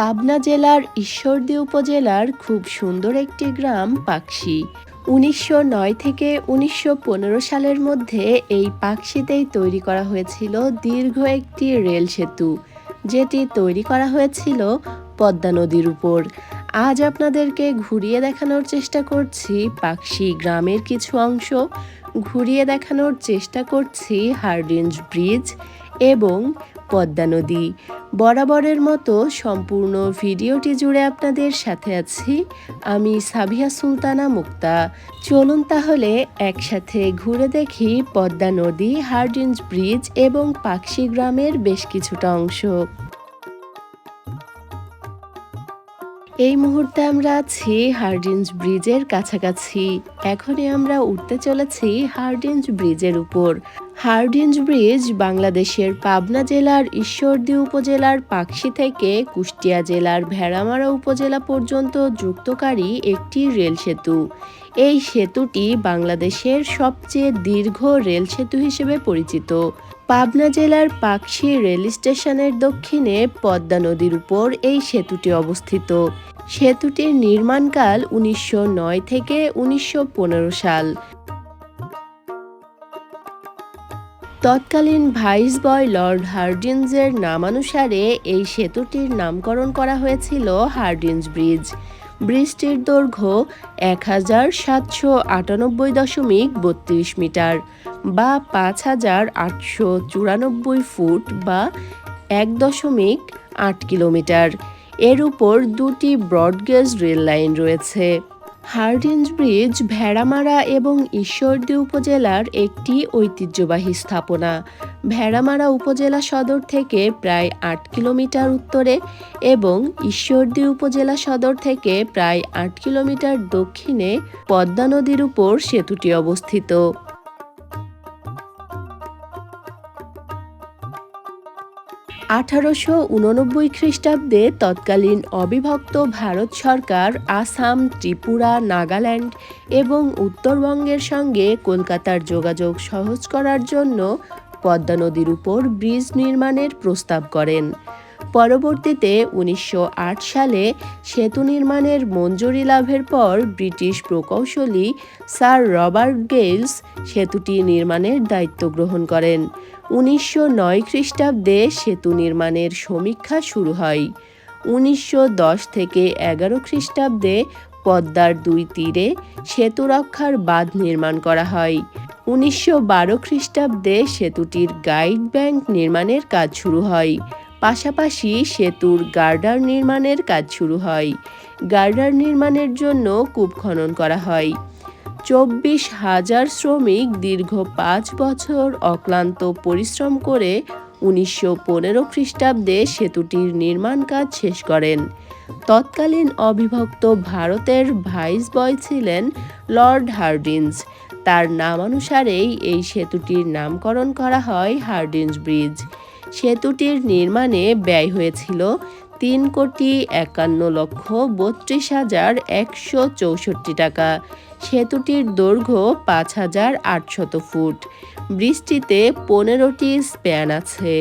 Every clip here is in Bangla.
পাবনা জেলার ঈশ্বরদী উপজেলার খুব সুন্দর একটি গ্রাম পাকশি। উনিশশো নয় থেকে উনিশশো পনেরো সালের মধ্যে এই পাকশিতেই তৈরি করা হয়েছিল দীর্ঘ একটি রেল সেতু। যেটি তৈরি করা হয়েছিল পদ্মা নদীর উপর। আজ আপনাদেরকে ঘুরিয়ে দেখানোর চেষ্টা করছি পাকশি গ্রামের কিছু অংশ। ঘুরিয়ে দেখানোর চেষ্টা করছি হার্ডিঞ্জ ব্রিজ এবং পদ্মা নদী। বরাবরের মতো সম্পূর্ণ ভিডিওটি জুড়ে আপনাদের সাথে আছি আমি সাবিয়া সুলতানা মুক্তা। চলুন তাহলে একসাথে ঘুরে দেখি পদ্মা নদী, হার্ডিঞ্জ ব্রিজ এবং পাকশি গ্রামের বেশ কিছুটা অংশ। এই মুহূর্তে আমরা আছি হার্ডিঞ্জ ব্রিজের কাছাকাছি। এখনই আমরা উঠতে চলেছি হার্ডিঞ্জ ব্রিজের উপর। হার্ডিঞ্জ ব্রিজ বাংলাদেশের পাবনা জেলার ঈশ্বরদী উপজেলার পাকশি থেকে কুষ্টিয়া জেলার ভেড়ামারা উপজেলা পর্যন্ত যুক্তকারী একটি রেল সেতু। এই সেতুটি বাংলাদেশের সবচেয়ে দীর্ঘ রেল সেতু হিসেবে পরিচিত। পাবনা জেলার পাকশি রেল স্টেশনের দক্ষিণে পদ্মা নদীর উপর এই সেতুটি অবস্থিত। সেতুটির নির্মাণকাল উনিশশো নয় থেকে উনিশশো পনেরো সাল। তৎকালীন ভাইসবয় লর্ড হার্ডিঞ্জের নামানুসারে এই সেতুটির নামকরণ করা হয়েছিল হার্ডিঞ্জ ব্রিজ। ব্রিজটির দৈর্ঘ্য এক হাজার সাতশো আটানব্বই দশমিক বত্রিশ মিটার বা পাঁচ হাজার আটশো চুরানব্বই ফুট বা এক দশমিক আট কিলোমিটার। এর উপর দুটি ব্রডগেজ রেল লাইন রয়েছে। হার্ডিঞ্জ ব্রিজ, ভেড়ামারা এবং ঈশ্বরদী উপজেলার একটি ঐতিহ্যবাহী স্থাপনা। ভেড়ামারা উপজেলা সদর থেকে প্রায় আট কিলোমিটার উত্তরে এবং ঈশ্বরদী উপজেলা সদর থেকে প্রায় আট কিলোমিটার দক্ষিণে পদ্মা নদীর উপর সেতুটি অবস্থিত। আঠারোশো উননব্বই খ্রিস্টাব্দে তৎকালীন অবিভক্ত ভারত সরকার আসাম, ত্রিপুরা, নাগাল্যান্ড এবং উত্তরবঙ্গের সঙ্গে কলকাতার যোগাযোগ সহজ করার জন্য পদ্মা নদীর উপর ব্রিজ নির্মাণের প্রস্তাব করেন। পরবর্তীতে উনিশশো আট সালে সেতু নির্মাণের মঞ্জুরি লাভের পর ব্রিটিশ প্রকৌশলী স্যার রবার্ট গেলস সেতুটি নির্মাণের দায়িত্ব গ্রহণ করেন। উনিশশো নয় খ্রিস্টাব্দে সেতু নির্মাণের সমীক্ষা শুরু হয়। উনিশশো দশ থেকে এগারো খ্রিস্টাব্দে পদ্মার দুই তীরে সেতু রক্ষার বাঁধ নির্মাণ করা হয়। উনিশশো বারো খ্রিস্টাব্দে সেতুটির গাইড ব্যাংক নির্মাণের কাজ শুরু হয়। পাশাপাশি সেতুর গার্ডার নির্মাণের কাজ শুরু হয়। গার্ডার নির্মাণের জন্য কূপ খনন করা হয়। চব্বিশ হাজার শ্রমিক দীর্ঘ পাঁচ বছর অক্লান্ত পরিশ্রম করে উনিশশো পনেরো খ্রিস্টাব্দে সেতুটির নির্মাণ কাজ শেষ করেন। তৎকালীন অবিভক্ত ভারতের ভাইসবয় ছিলেন লর্ড হার্ডিন্স তার নামানুসারেই এই সেতুটির নামকরণ করা হয় হার্ডিন্স ব্রিজ। সেতুটির নির্মাণে ব্যয় হয়েছিল তিন কোটি একান্ন লক্ষ বত্রিশ হাজার একশো চৌষট্টি টাকা। সেতুটির দৈর্ঘ্য পাঁচ হাজার আটশত ফুট। ব্রিজটিতে পনেরোটি স্প্যান আছে।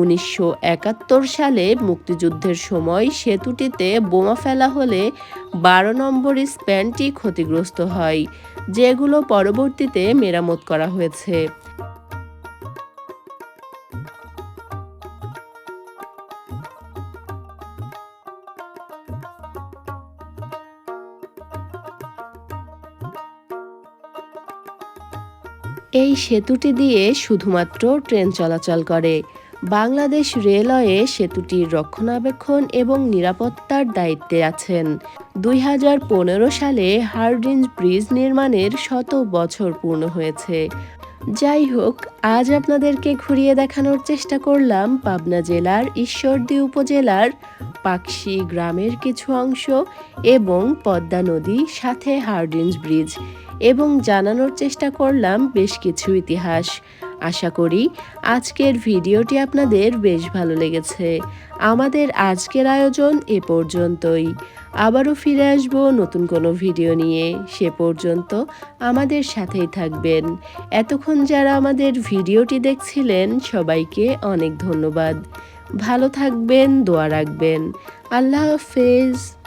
উনিশশো একাত্তর সালে মুক্তিযুদ্ধের সময় সেতুটিতে বোমা ফেলা হলে বারো নম্বর স্প্যানটি ক্ষতিগ্রস্ত হয়, যেগুলো পরবর্তীতে মেরামত করা হয়েছে। এই সেতুটি দিয়ে শুধুমাত্র ট্রেন চলাচল করে। বাংলাদেশ রেলওয়ে সেতুটির রক্ষণাবেক্ষণ এবং নিরাপত্তার দায়িত্বে আছেন। দুই হাজার পনেরো সালে হার্ডিঞ্জ ব্রিজ নির্মাণের শত বছর পূর্ণ হয়েছে। যাই হোক, আজ আপনাদেরকে ঘুরিয়ে দেখানোর চেষ্টা করলাম পাবনা জেলার ঈশ্বরদী উপজেলার পাকশি গ্রামের কিছু অংশ এবং পদ্মা নদী, সাথে হার্ডিঞ্জ ব্রিজ। এবং জানানোর চেষ্টা করলাম বেশ কিছু ইতিহাস। আশা করি আজকের ভিডিওটি আপনাদের বেশ ভালো লেগেছে। আমাদের আজকের আয়োজন এ পর্যন্তই। আবারও ফিরে আসব নতুন কোনো ভিডিও নিয়ে। সে পর্যন্ত আমাদের সাথেই থাকবেন। এতক্ষণ যারা আমাদের ভিডিওটি দেখছিলেন, সবাইকে অনেক ধন্যবাদ। ভালো থাকবেন, দোয়া রাখবেন। আল্লাহ হাফেজ।